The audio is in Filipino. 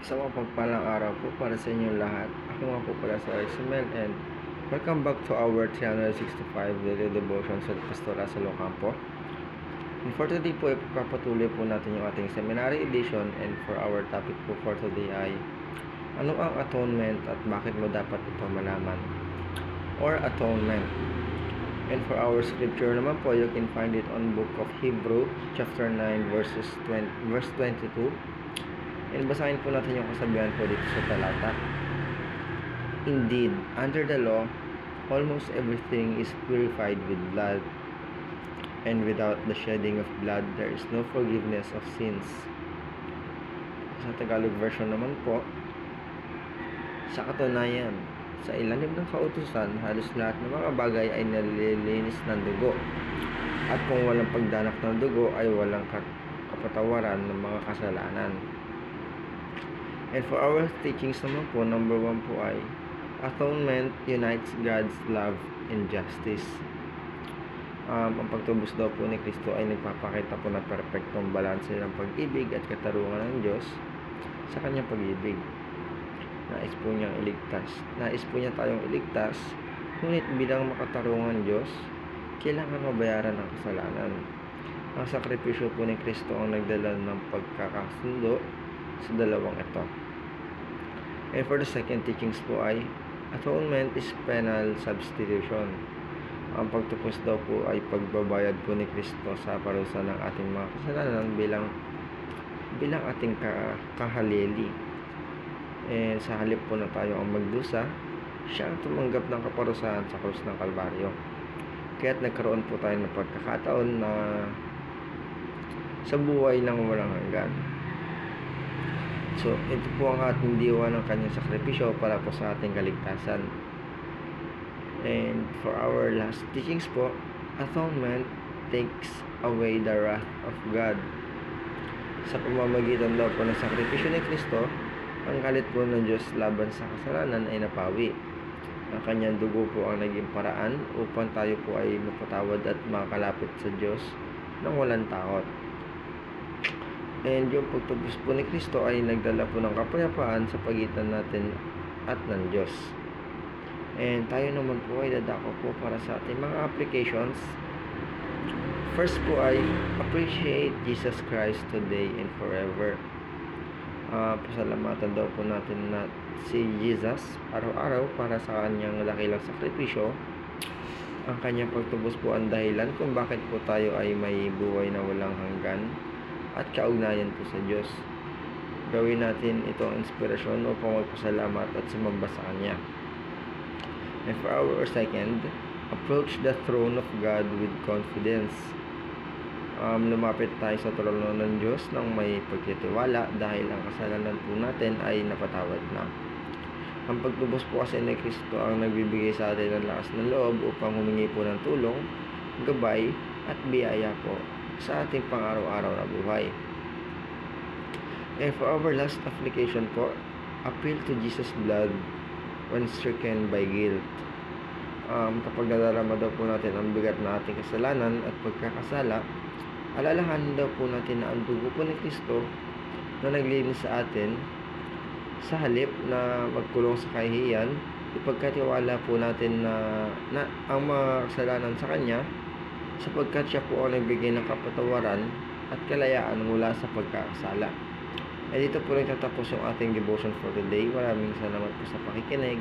Isang mapagpalang araw po para sa inyong lahat. Ako nga po pala sa Examel and welcome back to our 365 daily devotion sa Pastora sa Locampo. And for today po, ipapatuloy po natin yung ating seminary edition and for our topic po for today ay ano ang atonement at bakit mo dapat ito malaman? Or atonement. And for our scripture naman po, you can find it on book of Hebrew, chapter 9, verses 20, verse 22. And basahin po natin yung kasabihan po dito sa talata. Indeed, under the law, almost everything is purified with blood, and without the shedding of blood, there is no forgiveness of sins. Sa Tagalog version naman po, sa katunayan, sa ilalim ng kautusan, halos lahat ng mga bagay ay nalilinis ng dugo. At kung walang pagdanak ng dugo, ay walang kap- kapatawaran ng mga kasalanan. And for our teachings naman po, number one po ay Atonement unites God's love and justice. Um, ang pagtubos daw po ni Kristo ay nagpapakita po ng perfectong balanse ng pag-ibig at katarungan ng Diyos sa kanyang pag-ibig. Nais po niyang iligtas. Nais po niya tayong iligtas, ngunit bilang makatarungan Diyos, kailangan mabayaran ang kasalanan. Ang sakripisyo po ni Kristo ang nagdala ng pagkakasundo sa dalawang ito. And for the second teachings po ay atonement is penal substitution. Ang pagtupos daw po ay pagbabayad po ni Kristo sa parusa ng ating mga kasalanan bilang bilang ating ka, kahalili. And sa halip po na tayo ang magdusa, siya ang tumanggap ng kaparusahan sa krus ng Kalbaryo. Kaya't nagkaroon po tayo ng pagkakataon na sa buhay ng walang hanggan. So, ito po ang ating diwa ng kanyang sakripisyo para po sa ating kaligtasan. And for our last teachings po, atonement takes away the wrath of God. Sa pamamagitan daw po ng sakripisyo ni Kristo, ang galit po ng Diyos laban sa kasalanan ay napawi. Ang kanyang dugo po ang naging paraan upang tayo po ay mapatawad at makakalapit sa Diyos nang walang takot. And yung pagtubos po ni Kristo ay nagdala po ng kapayapaan sa pagitan natin at ng Diyos. And tayo naman po ay dadako po para sa ating mga applications. First po ay appreciate Jesus Christ today and forever. Ah, pasalamatan daw po natin na si Jesus araw-araw para sa kanyang dakilang sakripisyo. Ang kanyang pagtubos po ang dahilan kung bakit po tayo ay may buhay na walang hanggan at kaugnayan po sa Diyos. Gawin natin ito ang inspirasyon upang magpasalamat at sumamba sa Kanya. And for our second, approach the throne of God with confidence. Um, lumapit tayo sa trono ng Diyos ng may pagtitiwala dahil ang kasalanan po natin ay napatawad na. Ang pagtubos po kasi ni Kristo ang nagbibigay sa atin ng lakas ng loob upang humingi po ng tulong, gabay at biyaya po sa ating pang-araw-araw na buhay. And for our last application po, appeal to Jesus' blood when stricken by guilt. Um, kapag nadarama daw po natin ang bigat na ating kasalanan at pagkakasala, alalahanin daw po natin na ang dugo po ni Kristo na naglinis sa atin sa halip na magkulong sa kahihiyan, ipagkatiwala po natin na, na ang mga kasalanan sa Kanya sapagkat siya po ang nagbigay ng kapatawaran at kalayaan mula sa pagkakasala. Eh dito po rin tatapos yung ating devotion for today. Maraming salamat po sa pakikinig.